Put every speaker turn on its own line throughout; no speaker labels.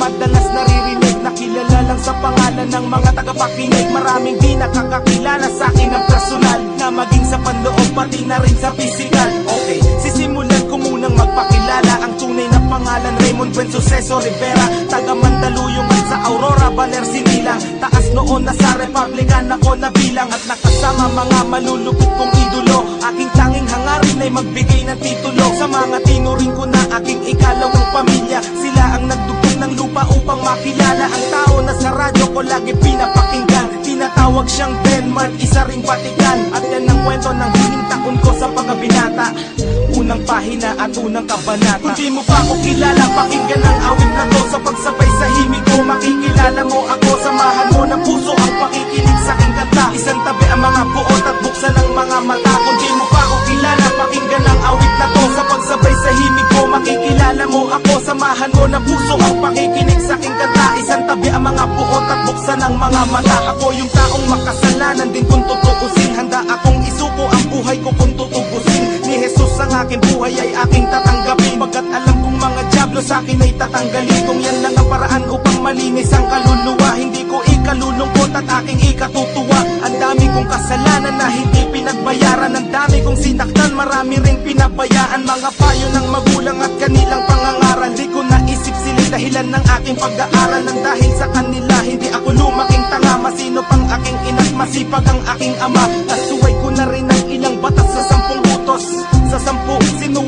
madalas naririnig? Na kilala lang sa pangalan ng mga tagapakinig. Maraming di nakakakilala sa akin ng personal Na maging sa panloob pati na rin sa physical. Okay, munang magpakilala Ang tunay na pangalan Raymond Buen Suceso Rivera. Taga Mandaluyong at sa Aurora Baler Sinilang Taas noon na sa Republican ako nabilang At nakasama mga malulupit kong idolo. Aking tanging hangarin ay magbigay ng titulo. Sa mga tinuring ko na aking ikalawang pamilya Sila ang nagdugtong ng lupa upang makilala Ang tao na sa radyo ko lagi pinapakinggan. Tinatawag siyang Denmark, isa ring Vatican. At yan ang kwento ng hiling taon ko sa pagkabinata Unang pahina at unang kabanata. Kung di mo pa ako kilala, pakinggan ang awit na to. Sa pagsabay sa himig ko, makikilala mo ako. Samahan mo ng puso ang pakikinig sa aking kanta. Isang tabi ang mga buot at buksan ang mga mata. Kung di mo pa ako kilala, pakinggan ang awit na to. Sa pagsabay sa himig ko, makikilala mo ako. Samahan mo ng puso ang pakikinig sa aking kanta. Isang tabi ang mga buot at buksan ang mga mata. Ako yung taong makasalanan din kung tutuusin. Handa akong isuko ang buhay ko kung ang aking buhay ay aking tatanggapin. Pagkat alam kong mga diablo sa akin ay tatanggalin. Kung yan lang ang paraan upang malinis ang kaluluwa Hindi ko ikalulungkot at aking ikatutuwa. Ang dami kong kasalanan na hindi pinagbayaran. Ang dami kong sinaktan, marami ring pinabayaan. Mga payo ng magulang at kanilang pangangaral. Di ko naisip sila dahilan ng aking pag-aaral. Nang dahil sa kanila, hindi ako lumaking tanga. Masino pang aking ina't masipag ang aking ama. Nasuway ko na rin ang ilang batas sa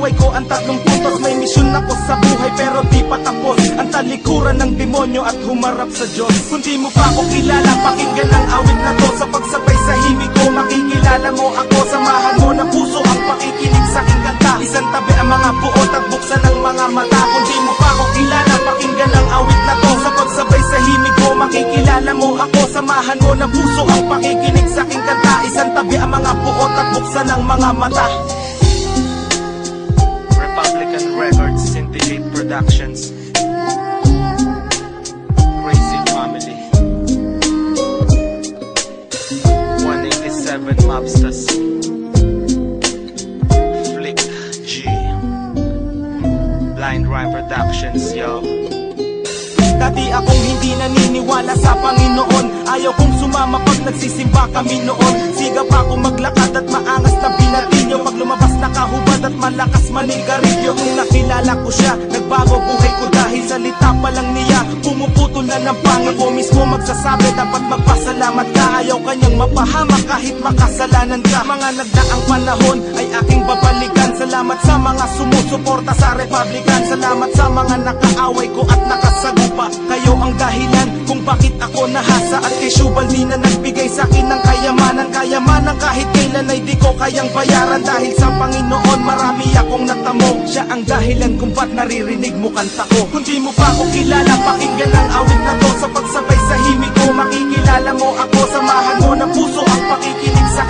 sinuway ko ang tatlong puntos May misyon ako sa buhay pero di pa tapos. Ang talikuran ng demonyo at humarap sa Diyos. Kung di mo pa ako kilala, pakinggan ang awit na to. Sa pagsabay sa himig ko, makikilala mo ako. Samahan mo ng puso ang pakikinig sa aking kanta. Isang tabi ang mga buot at buksan ang mga mata. Kung di mo pa ako kilala, pakinggan ang awit na to. Sa pagsabay sa himig ko, makikilala mo ako. Samahan mo ng puso ang pakikinig sa aking kanta. Isang tabi ang mga buot at buksan ang mga mata Republican Records, Syndicate Productions. Crazy Family. 187 Mobsters. Flick G. Blind Rhyme Productions, yo. Dati akong hindi naniniwala sa Panginoon. Ayaw kong sumama pag nagsisimba kami noon. Siga pa akong maglakad at maangas na binatilyo. Pag lumabas malakas manigarilyo Kung nakilala ko siya, nagbago buhay ko Dahil salita pa lang niya, pumuputol na ng pangit Ako mismo magsasabi, dapat magpasalamat ka. Ayaw kanyang mapahamak kahit makasalanan ka. Mga nagdaang panahon ay aking babalikan. Salamat sa mga sumusuporta sa Republican. Salamat sa mga nakaaway ko at nakasagupa. Kayo ang dahilan kung bakit ako nahasa. At kay Shubal na nagbigay sa akin Kayamanan kahit kailan ay di ko kayang bayaran. Dahil sa Panginoon marami akong natamo. Siya ang dahilan kung ba't naririnig mo kanta ko. Kung di mo pa ako kilala pakinggan ang awit na to. Sa pagsabay sa himig ko makikilala mo ako. Samahan mo ng puso ang pakikinig sa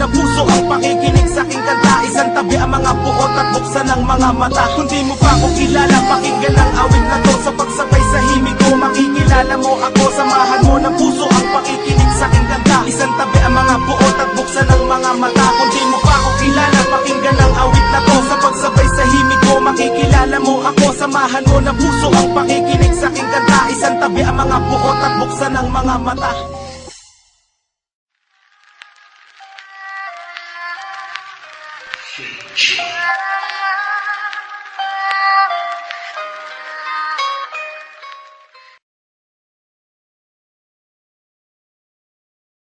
ng puso. Ang pakikinig sa aking kanta Isang tabi ang mga buot at buksan ang mga mata. Kung di mo pa ako kilala pakinggan ang awit na to. Sa pagsabay sa himig ko makikilala mo ako. Samahan mo ng puso ang pakikinig sa aking kanta. Isang tabi ang mga buot at buksan ang mga mata. Kung di mo pa ako kilala pakinggan ang awit na to. Sa pagsabay sa himig ko makikilala mo ako. Samahan mo ng puso ang pakikinig sa aking kanta. Isang tabi ang mga buot at buksan ang mga mata